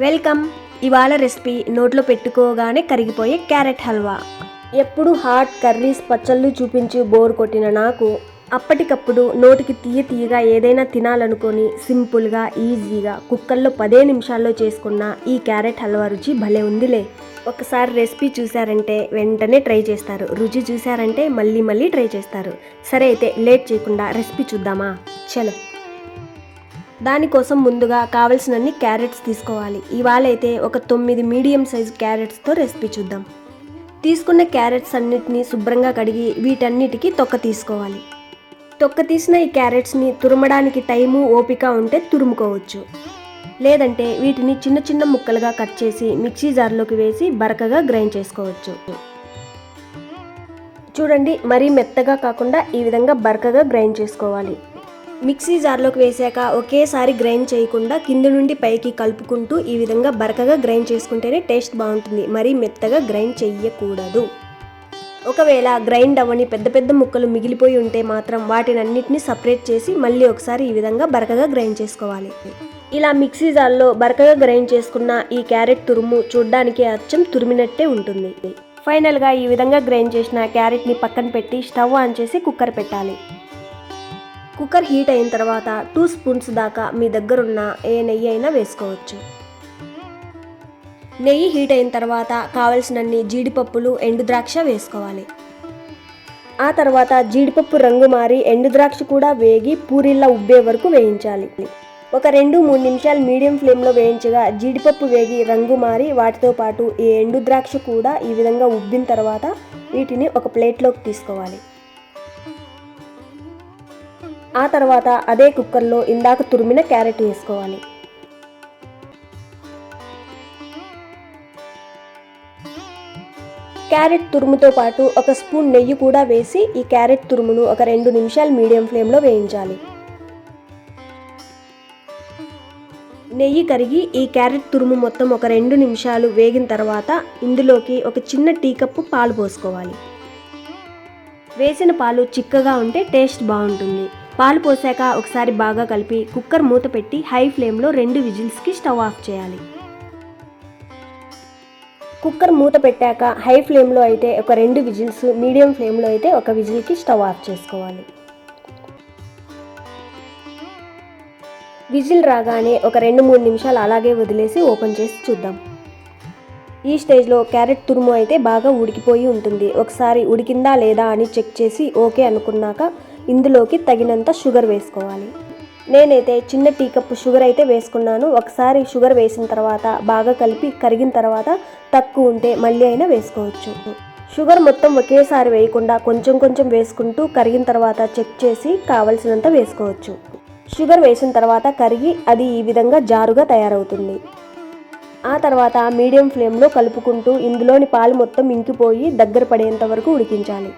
Welcome. ఇవాళ recipe నోట్లో పెట్టుకోగానే కరిగిపోయే క్యారెట్ హల్వా. ఎప్పుడు హాట్ కర్రీస్ పచ్చళ్ళు చూపించి బోర్ కొట్టిన నాకు అప్పటికప్పుడు నోటికి తీయ తీయగా ఏదైనా తినాలనుకొని సింపుల్గా ఈజీగా కుక్కర్లో పదే నిమిషాల్లో చేసుకున్న ఈ క్యారెట్ హల్వా రుచి భలే ఉందిలే. ఒకసారి రెసిపీ చూసారంటే వెంటనే ట్రై చేస్తారు. రుచి చూసారంటే మళ్ళీ మళ్ళీ ట్రై చేస్తారు. సరే అయితే లేట్ చేయకుండా రెసిపీ చూద్దామా? చలో. దానికోసం ముందుగా కావలసినన్ని క్యారెట్స్ తీసుకోవాలి. ఇవాళ అయితే ఒక తొమ్మిది మీడియం సైజు క్యారెట్స్తో రెసిపీ చూద్దాం. తీసుకున్న క్యారెట్స్ అన్నిటిని శుభ్రంగా కడిగి వీటన్నిటికీ తొక్క తీసుకోవాలి. తొక్క తీసిన ఈ క్యారెట్స్ని తురమడానికి టైము ఓపిక ఉంటే తురుముకోవచ్చు. లేదంటే వీటిని చిన్న చిన్న ముక్కలుగా కట్ చేసి మిక్సీ జార్లోకి వేసి బరకగా గ్రైండ్ చేసుకోవచ్చు. చూడండి మరీ మెత్తగా కాకుండా ఈ విధంగా బరకగా గ్రైండ్ చేసుకోవాలి. మిక్సీ జార్లోకి వేసాక ఒకేసారి గ్రైండ్ చేయకుండా కింద నుండి పైకి కలుపుకుంటూ ఈ విధంగా బరకగా గ్రైండ్ చేసుకుంటేనే టేస్ట్ బాగుంటుంది. మరీ మెత్తగా గ్రైండ్ చెయ్యకూడదు. ఒకవేళ గ్రైండ్ అవ్వని పెద్ద పెద్ద ముక్కలు మిగిలిపోయి ఉంటే మాత్రం వాటిని అన్నిటిని సపరేట్ చేసి మళ్ళీ ఒకసారి ఈ విధంగా బరకగా గ్రైండ్ చేసుకోవాలి. ఇలా మిక్సీ జార్లో బరకగా గ్రైండ్ చేసుకున్న ఈ క్యారెట్ తురుము చూడ్డానికి అచ్చం తురిమినట్టే ఉంటుంది. ఫైనల్గా ఈ విధంగా గ్రైండ్ చేసిన క్యారెట్ని పక్కన పెట్టి స్టవ్ ఆన్ చేసి కుక్కర్ పెట్టాలి. కుక్కర్ హీట్ అయిన తర్వాత టూ స్పూన్స్ దాకా మీ దగ్గరున్న ఏ నెయ్యి అయినా వేసుకోవచ్చు. నెయ్యి హీట్ అయిన తర్వాత కావలసినన్ని జీడిపప్పులు ఎండు ద్రాక్ష వేసుకోవాలి. ఆ తర్వాత జీడిపప్పు రంగు మారి ఎండు ద్రాక్ష కూడా వేగి పూరిల్లా ఉబ్బే వరకు వేయించాలి. ఒక రెండు మూడు నిమిషాలు మీడియం ఫ్లేమ్లో వేయించగా జీడిపప్పు వేగి రంగు మారి వాటితో పాటు ఈ ఎండు ద్రాక్ష కూడా ఈ విధంగా ఉబ్బిన తర్వాత వీటిని ఒక ప్లేట్లోకి తీసుకోవాలి. ఆ తర్వాత అదే కుక్కర్లో ఇందాక తురిమిన క్యారెట్ వేసుకోవాలి. క్యారెట్ తురుముతో పాటు ఒక స్పూన్ నెయ్యి కూడా వేసి ఈ క్యారెట్ తురుమును ఒక రెండు నిమిషాలు మీడియం ఫ్లేమ్లో వేయించాలి. నెయ్యి కరిగి ఈ క్యారెట్ తురుము మొత్తం ఒక రెండు నిమిషాలు వేగిన తర్వాత ఇందులోకి ఒక చిన్న టీ కప్పు పాలు పోసుకోవాలి. వేసిన పాలు చిక్కగా ఉంటే టేస్ట్ బాగుంటుంది. పాలు పోసాక ఒకసారి బాగా కలిపి కుక్కర్ మూత పెట్టి హై ఫ్లేమ్లో రెండు విజిల్స్కి స్టవ్ ఆఫ్ చేయాలి. కుక్కర్ మూత పెట్టాక హై ఫ్లేమ్లో అయితే ఒక రెండు విజిల్స్ మీడియం ఫ్లేమ్లో అయితే ఒక విజిల్కి స్టవ్ ఆఫ్ చేసుకోవాలి. విజిల్ రాగానే ఒక రెండు మూడు నిమిషాలు అలాగే వదిలేసి ఓపెన్ చేసి చూద్దాం. ఈ స్టేజ్లో క్యారెట్ తురుము అయితే బాగా ఉడికిపోయి ఉంటుంది. ఒకసారి ఉడికిందా లేదా అని చెక్ చేసి ఓకే అనుకున్నాక ఇందులోకి తగినంత షుగర్ వేసుకోవాలి. నేనైతే చిన్న టీ కప్పు షుగర్ అయితే వేసుకున్నాను. ఒకసారి షుగర్ వేసిన తర్వాత బాగా కలిపి కరిగిన తర్వాత తక్కువ ఉంటే మళ్ళీ అయినా వేసుకోవచ్చు. షుగర్ మొత్తం ఒకేసారి వేయకుండా కొంచెం కొంచెం వేసుకుంటూ కరిగిన తర్వాత చెక్ చేసి కావలసినంత వేసుకోవచ్చు. షుగర్ వేసిన తర్వాత కరిగి అది ఈ విధంగా జారుగా తయారవుతుంది. ఆ తర్వాత మీడియం ఫ్లేమ్లో కలుపుకుంటూ ఇందులోని పాలు మొత్తం ఇంకిపోయి దగ్గర పడేంత వరకు ఉడికించాలి.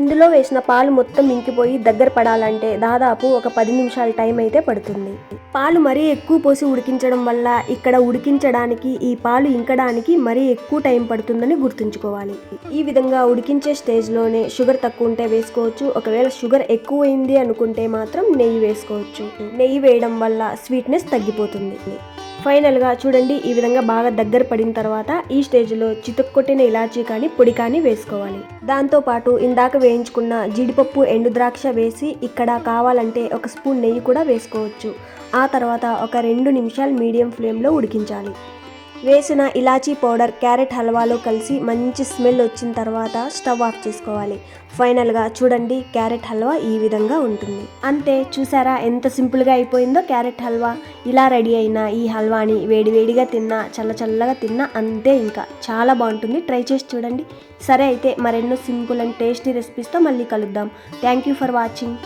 ఇందులో వేసిన పాలు మొత్తం ఇంకిపోయి దగ్గర పడాలంటే దాదాపు ఒక పది నిమిషాల టైం అయితే పడుతుంది. పాలు మరీ ఎక్కువ పోసి ఉడికించడం వల్ల ఇక్కడ ఉడికించడానికి ఈ పాలు ఇంకడానికి మరీ ఎక్కువ టైం పడుతుందని గుర్తుంచుకోవాలి. ఈ విధంగా ఉడికించే స్టేజ్లోనే షుగర్ తక్కువ ఉంటే వేసుకోవచ్చు. ఒకవేళ షుగర్ ఎక్కువైంది అనుకుంటే మాత్రం నెయ్యి వేసుకోవచ్చు. నెయ్యి వేయడం వల్ల స్వీట్నెస్ తగ్గిపోతుంది. ఫైనల్గా చూడండి ఈ విధంగా బాగా దగ్గర పడిన తర్వాత ఈ స్టేజ్లో చితుక్కొట్టిన ఇలాచీ కానీ పొడి కానీ వేసుకోవాలి. దాంతోపాటు ఇందాక వేయించుకున్న జీడిపప్పు ఎండు ద్రాక్ష వేసి ఇక్కడ కావాలంటే ఒక స్పూన్ నెయ్యి కూడా వేసుకోవచ్చు. ఆ తర్వాత ఒక రెండు నిమిషాలు మీడియం ఫ్లేమ్లో ఉడికించాలి. వేసిన ఇలాచీ పౌడర్ క్యారెట్ హల్వాలో కలిసి మంచి స్మెల్ వచ్చిన తర్వాత స్టవ్ ఆఫ్ చేసుకోవాలి. ఫైనల్గా చూడండి క్యారెట్ హల్వా ఈ విధంగా ఉంటుంది. అంతే చూసారా ఎంత సింపుల్గా అయిపోయిందో క్యారెట్ హల్వా. ఇలా రెడీ అయిన ఈ హల్వాని వేడివేడిగా తిన్నా చల్ల చల్లగా తిన్నా అంతే ఇంకా. చాలా బాగుంటుంది ట్రై చేసి చూడండి. సరే అయితే మరెన్నో సింపుల్ అండ్ టేస్టీ రెసిపీస్తో మళ్ళీ కలుద్దాం. Thank you for watching.